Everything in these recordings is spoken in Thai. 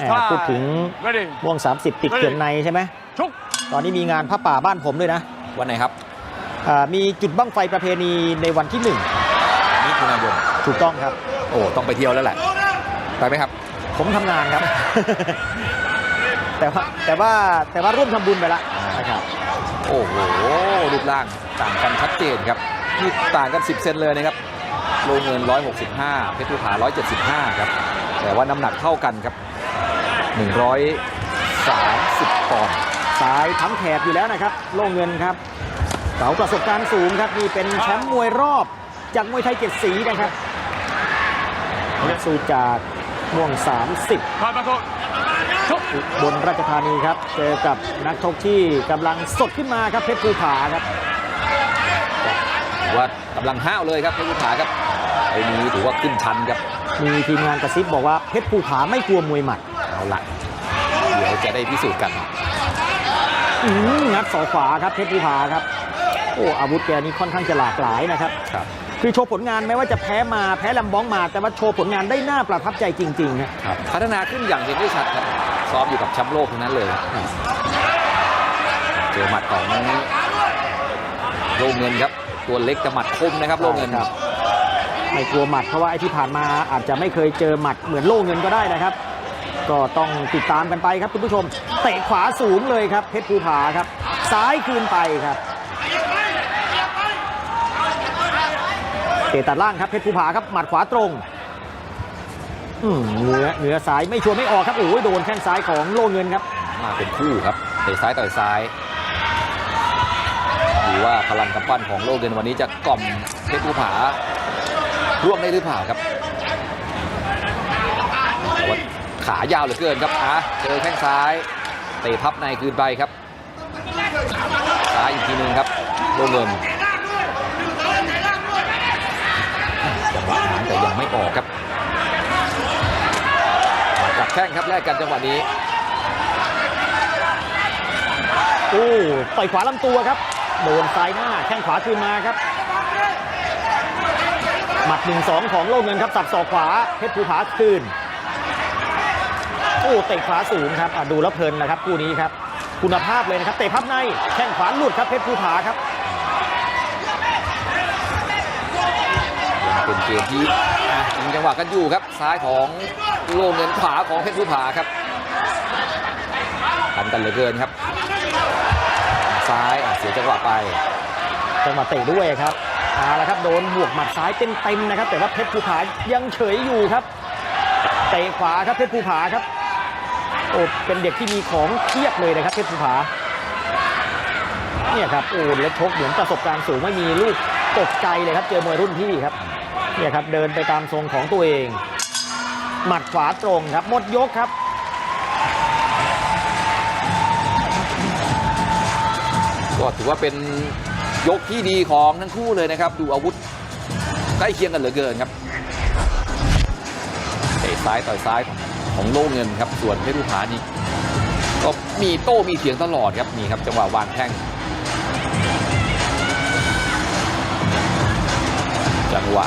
แหมพูดถึง Ready ม่วง 30 ติดเขื่อนในใช่ไหมชุกตอนนี้มีงานผ้าป่าบ้านผมด้วยนะ วันไหนครับอ่ามีจุดบั้งไฟประเพณีในวันที่มิถุนายน1ถูกต้องครับ โอ้ต้องไปเที่ยวแล้วแหละไปไหมครับ ผมทำงานครับ แต่ว่าแต่ว่าแต่ว่าร่วมทำบุญไปละนะครับโอ้โหรูปร่างต่างกันชัดเจนครับนี่ต่างกัน 10 เซนเลยนะครับโลเงิน 165 เพชรภูผา 175 ครับ แต่ว่าน้ำหนักเท่ากันครับ 130ปอนด์สายทั้งแถบอยู่แล้วนะครับ โล่เงินครับเสาประสบการณ์สูงครับนี่เป็นแชมป์มวยรอบจากมวยไทยเจ็ดสีนะครับนักสู้จากม่วง 30ผ่านมาโทษชุกอุบนราชธานีครับ เจอกับนักชกที่กำลังสดขึ้นมาครับเพชรภูผาครับถือว่ากำลังห้าวเลยครับเพชรภูผาครับไอ้นี้ถือว่าขึ้นชันครับ มีทีมงานกระซิบบอกว่าเพชรภูผาไม่กลัวมวยหมัด เอาละเดี๋ยวจะได้พิสูจน์กันอื้อหืองัดศอกขวาครับเพชรภูผาครับ โอ้อาวุธแกนี้ค่อนข้างจะหลากหลายนะครับครับ คือโชว์ผลงานแม้ว่าจะแพ้มาแพ้ลำบ้องมา แต่ว่าโชว์ผลงานได้น่าประทับใจจริงๆนะครับพัฒนาขึ้นอย่างเห็นได้ชัดครับซ้อมอยู่กับแชมป์โลกทั้งนั้นเลยเจอหมัดของโลเงินครับ ตัวเล็กแต่หมัดคมนะครับโลเงินครับไม่กลัวหมัดเพราะว่าไอ้ที่ผ่านมาอาจจะไม่เคยเจอหมัดเหมือนโล่เงินก็ได้นะครับ ก็ต้องติดตามกันไปครับคุณผู้ชม เตะขวาสูงเลยครับเพชรภูผาครับ ซ้ายคืนไปครับเตะตัดล่างครับเพชรภูผาครับหมัดขวาตรงอืมเหนือเหนือซ้ายไม่ชัวร์ไม่ออกครับโอ้ยโดนแข้งซ้ายของโล่เงินครับ มาเป็นคู่ครับเตะซ้ายต่อยซ้ายดูว่าพลังกำปั้นของโลเงินวันนี้จะกล่อมเพชรภูผาร่วงได้หรือเปล่าครับแต่ว่าขายาวเหลือเกินครับอะเจอแข้งซ้ายเตะพับในคืนไปครับซ้ายอีกทีหนึงครับโลเงินจังหวะหางแต่ยังไม่ออกครับมาจับแข้งครับแลกกันจังหวะนี้โอ้ต่อยขวาลำตัวครับโดนซ้ายหน้าแข้งขวาคืนมาครับหมัดหนึ่งสองของโลกเงินครับสับศอกขวาเพชรภูผาคืน โอ้เตะขวาสูงครับอะดูแล้วเพลินนะครับคู่นี้ครับ คุณภาพเลยนะครับเตะพับในแข้งขวาหลุดครับเพชรภูผาครับเป็นเกมที่อะยิงจังหวะกันอยู่ครับซ้ายของโลเงินขวาของเพชรภูผาครับทันกันเหลือเกินครับ ซ้ายอะเสียจังหวะไปจังหวะเตะด้วยครับเอาละครับโดนบวกหมัดซ้ายเต็มๆนะครับ แต่ว่าเพชรภูผายังเฉยอยู่ครับเตะขวาครับเพชรภูผาครับ โอ้เป็นเด็กที่มีของเทียบเลยนะครับเพชรภูผาเนี่ยครับโอ้แล้วชกเหมือนประสบการณ์สูงไม่มีลูกตกใจเลยครับ เจอมวยรุ่นพี่ครับเนี่ยครับเดินไปตามทรงของตัวเอง หมัดขวาตรงครับหมดยกครับก็ถือว่าเป็นยกที่ดีของทั้งคู่เลยนะครับ ดูอาวุธใกล้เคียงกันเหลือเกินครับเตะซ้ายต่อยซ้าย ของของโลเงินครับ ส่วนเพชรภูผานี่ก็มีโต้มีเถียงตลอดครับนี่ครับจังหวะวางแข้งจังหวะ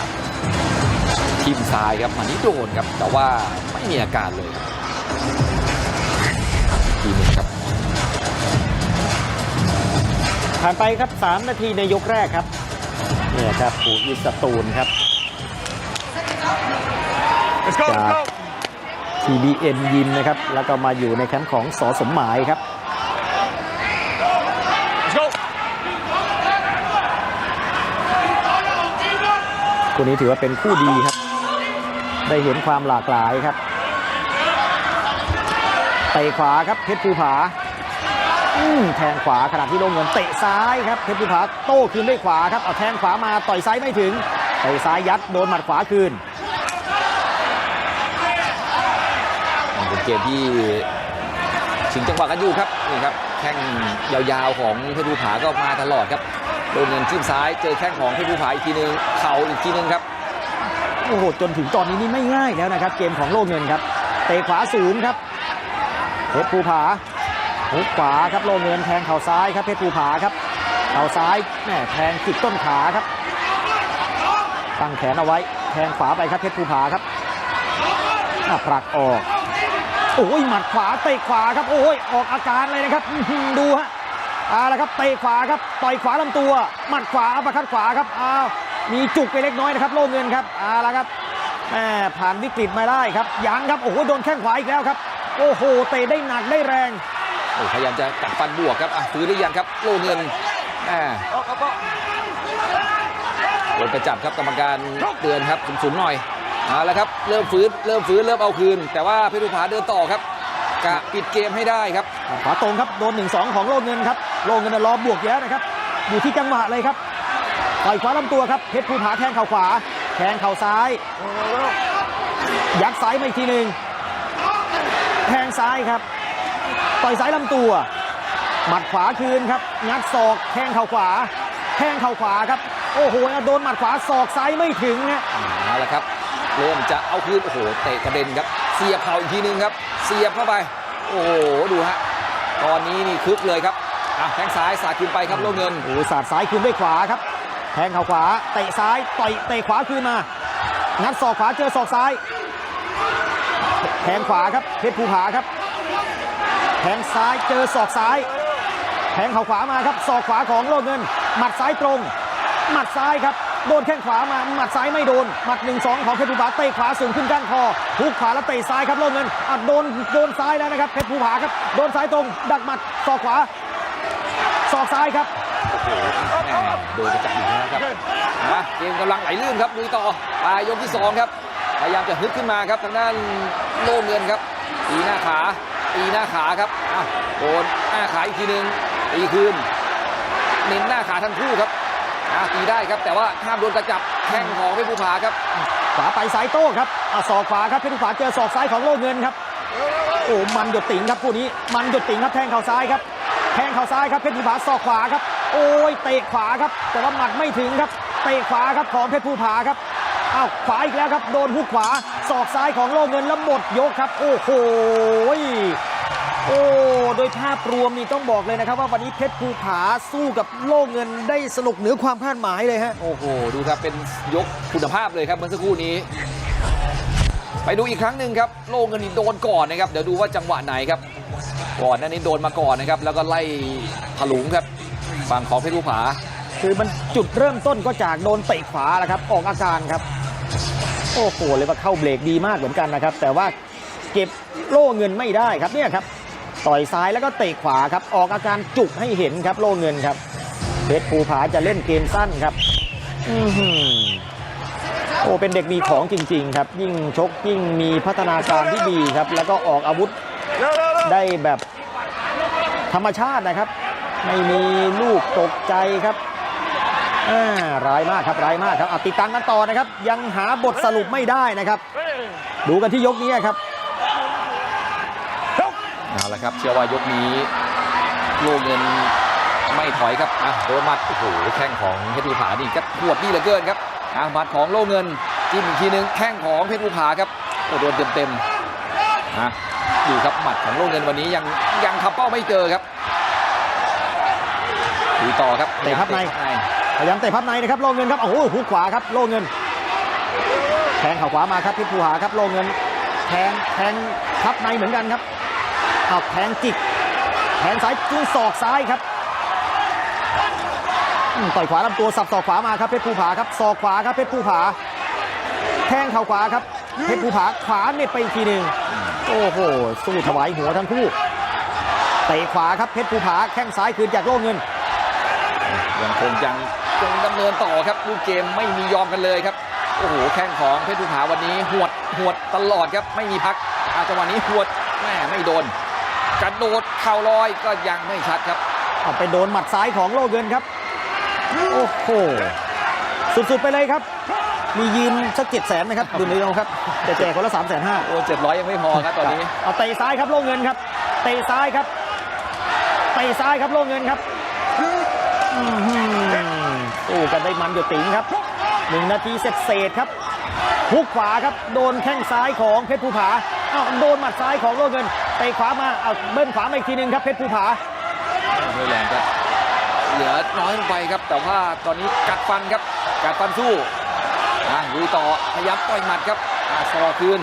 ทิมซ้ายครับอันนี้โดนครับ แต่ว่าไม่มีอาการเลยครับทีหนึงครับผ่านไปครับ 3 นาทีในยกแรกครับเนี่ยครับปูอิสตูลครับ let's go let's go TBN ยิมนะครับ แล้วก็มาอยู่ในแคมป์ของสอสมหมายครับ let's go คู่นี้ถือว่าเป็นคู่ดีครับ ได้เห็นความหลากหลายครับเตะขวาครับเพชรภูผาอืมแทงขวาขณะที่โดนเงินเตะซ้ายครับเพชรภูผาโต้คืนด้วยขวาครับเอาแทงขวามาต่อยซ้ายไม่ถึงเตะซ้ายยัดโดนหมัดขวาคืน เกมที่ชิงจังหวะกันอยู่ครับนี่ครับแข้งยาวๆของเพชรภูผาก็มาตลอดครับโดนเงินจิ้มซ้ายเจอแข้งของเพชรภูผาอีกทีหนึงเข่าอีกทีหนึงครับโอ้โหจนถึงตอนนี้นี่ไม่ง่ายแล้วนะครับ เกมของโลกเงินครับเตะขวาสูงครับเพชรภูผาหุกขวาครับโลเงินแทงเข่าซ้ายครับเพชรภูผาครับเข่าซ้ายแม่แทงจิกต้นขาครับตั้งแขนเอาไว้แทงขวาไปครับเพชรภูผาครับผลักออก โอ้ยหมัดขวาเตะขวาครับ โอ้ยออกอาการเลยนะครับอื้อหือดูฮะเอาละครับเตะขวาครับต่อยขวาลำตัว หมัดขวาอัปเปอร์คัดขวาครับอ้าวมีจุกไปเล็กน้อยนะครับโล่เงินครับเอาละครับแหมผ่านวิกฤตมาได้ครับยังครับโอ้โหโดนแข้งขวาอีกแล้วครับ โอ้โหเตะได้หนักได้แรงโอ้พยายามจะกัดฟันบวกครับอะฟื้นหรือยังครับโล่เงินแหมโดนกระจับครับกรรมการเตือนครับสูงๆหน่อย เอาละครับเริ่มฟื้นเริ่มฟื้นเริ่มเอาคืน แต่ว่าเพชรภูผาเดินต่อครับกะปิดเกมให้ได้ครับขวาตรงครับโดน 1-2 ของโลเงินครับโลเงินน่ะรอบวกเยอะนะครับ อยู่ที่จังหวะเลยครับต่อยขวาลำตัวครับเพชรภูผาแทงเข่าขวาแทงเข่าซ้าย ยัดซ้ายมาอีกทีหนึ่งแทงซ้ายครับ ต่อยซ้ายลำตัว หมัดขวาคืนครับ งัดศอกแทงเข่าขวาแทงเข่าขวาครับ โอ้โหโดนหมัดขวาศอกซ้ายไม่ถึงฮะเอาละครับ เริ่มจะเอาคืนโอ้โหเตะกระเด็นครับ เสียบเข่าอีกทีนึงครับ เสียบเข้าไป โอ้โหดูฮะตอนนี้นี่คึกเลยครับอะแข้งซ้ายสาดขึ้นไปครับโลเงินโอ้โหสาดซ้ายคืนด้วยขวาครับแทงเข่าขวาเตะซ้ายต่อยเตะขวาคืนมางัดศอกขวาเจอศอกซ้ายแทงขวาครับเพชรภูผาครับแทงซ้ายเจอศอกซ้ายแทงเข่าขวามาครับศอกขวาของโลเงิน หมัดซ้ายตรง หมัดซ้ายครับ โดนแข้งขวามาหมัดซ้ายไม่โดน หมัดหนึ่งสองของเพชรภูผาเตะขวาสูงขึ้นก้านคอทุกขวาแล้วเตะซ้ายครับโลเงินอัดโดนโดนซ้ายแล้วนะครับเพชรภูผาครับโดนซ้ายตรงดักหมัดศอกขวาศอกซ้ายครับแหม่โดนกระจับอีกแล้วครับนะเกมกำลังไหลลื่นครับลุยต่อปลายยกที่สองครับพยายามจะฮึดขึ้นมาครับทางด้านโล่เงินครับตีหน้าขาตีหน้าขาครับอ้าวโดนหน้าขาอีกทีหนึ่งตีคืนเน้นหน้าขาทั้งคู่ครับ อะตีได้ครับแต่ว่าห้ามโดนกระจับแข้งของเพชรภูผาครับขวาไปซ้ายโต้ครับอะศอกขวาครับเพชรภูผาเจอศอกซ้ายของโลเงินครับโอ้มันหยดติ่งครับคู่นี้มันหยดติ่งครับแทงเข่าซ้ายครับแทงเข่าซ้ายครับเพชรภูผาศอกขวาครับ โอ้ยเตะขวาครับ แต่ว่าหมัดไม่ถึงครับเตะขวาครับของเพชรภูผาครับอ้าวขวาอีกแล้วครับโดนหุกขวาศอกซ้ายของโลเงินแล้วหมดยกครับ โอ้โห โอ้โดยภาพรวมนี่ต้องบอกเลยนะครับ ว่าวันนี้เพชรภูผาสู้กับโลเงินได้สนุกเหนือความคาดหมายเลยฮะโอ้โห ดูครับเป็นยกคุณภาพเลยครับเมื่อสักครู่นี้ ไปดูอีกครั้งหนึ่งครับ โล่เงินนี่โดนก่อนนะครับ เดี๋ยวดูว่าจังหวะไหนครับ ก่อนหน้านี้โดนมาก่อนนะครับ แล้วก็ไล่ถลุงครับฝั่งของเพชรภูผา คือมันจุดเริ่มต้นก็จากโดนเตะขวาแหละครับ ออกอาการครับ โอ้โหเลยว่าเข้าเบรกดีมากเหมือนกันนะครับ แต่ว่าเก็บโล่เงินไม่ได้ครับเนี่ยครับ ต่อยซ้ายแล้วก็เตะขวาครับออกอาการจุกให้เห็นครับโล่เงินครับเพชรภูผาจะเล่นเกมสั้นครับอืโอ้เป็นเด็กมีของจริง ๆ ครับ ยิ่งชกยิ่งมีพัฒนาการที่ดีครับ แล้วก็ออกอาวุธได้แบบธรรมชาตินะครับ ไม่มีลูกตกใจครับอ่าร้ายมากครับร้ายมากครับติดตามกันต่อนะครับ ยังหาบทสรุปไม่ได้นะครับ ดูกันที่ยกนี้ครับ ละครับ เชื่อว่ายกนี้โล่เงินไม่ถอยครับอะโดนหมัดโอ้โหแข้งของเพชรภูผานี่ก็ปวดนี่เหลือเกินครับอะหมัดของโล่เงินจิ้มอีกทีนึงแข้งของเพชรภูผาครับโอ้โดนเต็มๆนะดูครับหมัดของโล่เงินวันนี้ยังยังทำเป้าไม่เจอครับดูต่อครับเตะพับในพยายามเตะพับในนะครับโลเงินครับโอ้โหหุกขวาครับโลเงินแทงเข่าขวามาครับเพชรภูผาครับโลเงินแทงแทงพับในเหมือนกันครับ เอาแทงจิกแทงซ้ายจุ้งศอกซ้ายครับต่อยขวาลำตัวสับศอกขวามาครับเพชรภูผาครับศอกขวาครับเพชรภูผาแทงเข่าขวาครับเพชรภูผาขวาเน็ตไปอีกทีหนึ่งโอ้โหสู้ถวายหัวทั้งคู่เตะขวาครับเพชรภูผาแข้งซ้ายคืนจากโล่เงินยังคงยังคงดำเนินต่อครับลูกเกมไม่มียอมกันเลยครับโอ้โหแข้งของเพชรภูผาวันนี้หวดหวดตลอดครับไม่มีพักอาจังหวะนี้หวดแม่ไม่โดน กระโดดเข่าลอยก็ยังไม่ชัดครับเอาไปโดนหมัดซ้ายของโลเงินครับ โอ้โห สุด ๆ ไปเลยครับ มียืมสักเจ็ดแสนนะครับดูในองครับจะแจกคนละสามแสนห้าโอ้เจ็ดร้อยยังไม่พอครับตอนนี้ เอาเตะซ้ายครับโลเงินครับ เตะซ้ายครับ เตะซ้ายครับโลเงินครับอื้อหือสู้กันได้มันอยู่ติ๋งครับหนึ่งนาทีเสร็จเศษๆครับฮุกขวาครับ โดนแข้งซ้ายของเพชรภูผาอ้าวโดนหมัดซ้ายของโลเงิน เตะขวามาเอาเบิ้ลขวามาอีกทีหนึงครับเพชรภูผาไม่แรงครับเหลือน้อยลงไปครับ แต่ว่าตอนนี้กัดฟันครับ กัดฟันสู้อะลุยต่อพยายามต่อยหมัดครับอะสอคืน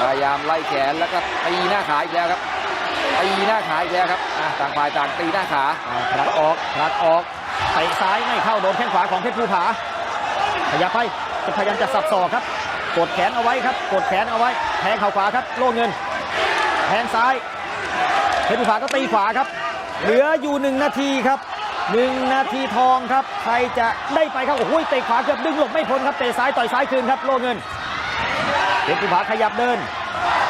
พยายามไล่แขนแล้วก็ตีหน้าขาอีกแล้วครับตีหน้าขาอีกแล้วครับอะต่างฝ่ายต่างตีหน้าขาอ่าผลักออกผลักออกเตะซ้ายไม่เข้าโดนแข้งขวาของเพชรภูผาขยับไปจะพยายามจะสับศอกครับ กดแขนเอาไว้ครับ กดแขนเอาไว้แทงเข่าขวาครับ โล่เงิน แทงซ้ายเพชรภูผาก็ตีขวาครับ เหลืออยู่หนึ่งนาทีครับหนึ่งนาทีทองครับใครจะได้ไปครับโอ้โหเตะขวาเกือบดึงหลบไม่พ้นครับเตะซ้ายต่อยซ้ายคืนครับโล่เงินเพชรภูผาขยับเดิน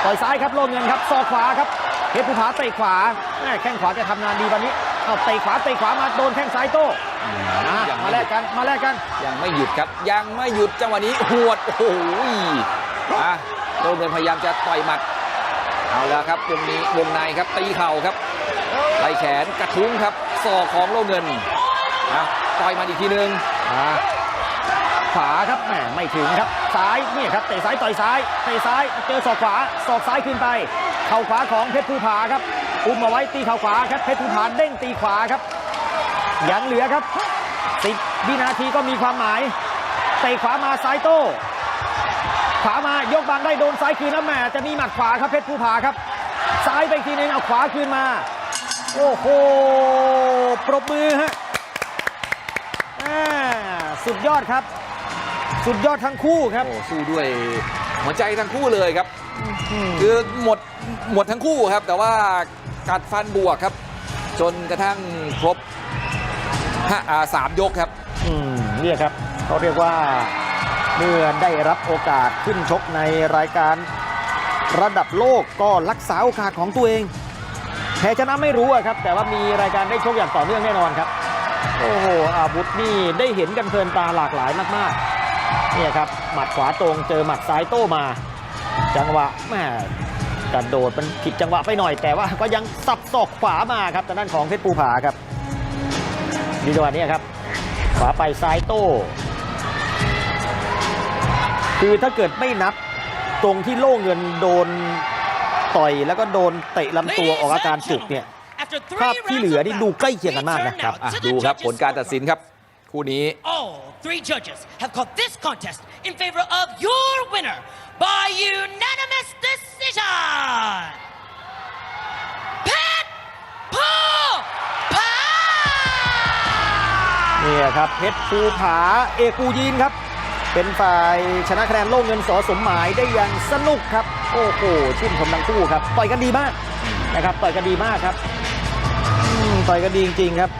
ต่อยซ้ายครับโล่เงินครับศอกขวาครับเพชรภูผาเตะขวาแม่แข้งขวาจะทำงานดีวันนี้เอาเตะขวาเตะขวามาโดนแข้งซ้ายโต้มายังมาไม่แลหยุกดกันมาแลกกัน ยังไม่หยุดครับ ยังไม่หยุดจังหวะนี้หวดโอ้โหอะโดนเงินพยายามจะต่อยหมัด เอาแล้วครับวงนี้วงในครับตีเข่าครับไล่แขนกระทุ้งครับศอกของโลเงินอะต่อยมันอีกทีนึงมาขวาครับแหมไม่ถึงครับซ้ายนี่ครับเตะซ้ายต่อยซ้ายเตะซ้ายเจอศอกขวาศอกซ้ายขึ้นไป เข่าขวาของเพชรภูผาครับ อุ้มเอาไว้ตีเข่าขวาครับเพชรภูผาเด้งตีขวาครับยังเหลือครับสิบวินาทีก็มีความหมายเตะขวามาซ้ายโต้ ขวามายกบางได้โดนซ้ายคืนแล้วแหมจะมีหมัดขวาครับเพชรภูผาครับ ซ้ายไปอีกทีนึงเอาขวาคืนมา โอ้โหปรบมือฮะอ่าสุดยอดครับ สุดยอดทั้งคู่ครับโอ้สู้ด้วยหัวใจทั้งคู่เลยครับมคือหมดหมดทั้งคู่ครับ แต่ว่ากัดฟันบวกครับ จนกระทั่งครบห้าอ่าสามยกครับอืมเนี่ยครับเขาเรียกว่า เมื่อได้รับโอกาสขึ้นชกในรายการระดับโลกก็รักษาโอกาสของตัวเองแพ้ชนะไม่รู้ครับ แต่ว่ามีรายการได้ชกอย่างต่อเนื่องแน่นอนครับ โอ้โหอาวุธนี่ได้เห็นกันเพลินตาหลากหลายมากๆเนี่ยครับหมัดขวาตรงเจอหมัดซ้ายโต้มา จังหวะแม่กระโดดมันผิดจังหวะไปหน่อย แต่ว่าก็ยังสับศอกขวามาครับทางด้านของเพชรภูผาครับนี่จังหวะนี้ครับ ขวาไปซ้ายโต้ คือถ้าเกิดไม่นับตรงที่โล่เงินโดนต่อยแล้วก็โดนเตะลำตัวออกอาการจุกเนี่ยภาพที่เหลือนี่ดูใกล้เคียงกันมากนะครับอะดูครับผลการตัดสินครับ คู่นี้ All three judges have called this contest in favor of your winner by unanimous decision. Pat Pa! เนี่ยครับเพชรภูผาเอกปูยีนครับ เป็นฝ่ายชนะคะแนนโล่เงินสอสมหมายได้อย่างสนุกครับ โอ้โหชื่นชมทั้งคู่ครับต่อยกันดีมากนะครับต่อยกันดีมากครับต่อยกันดีจริงๆครับ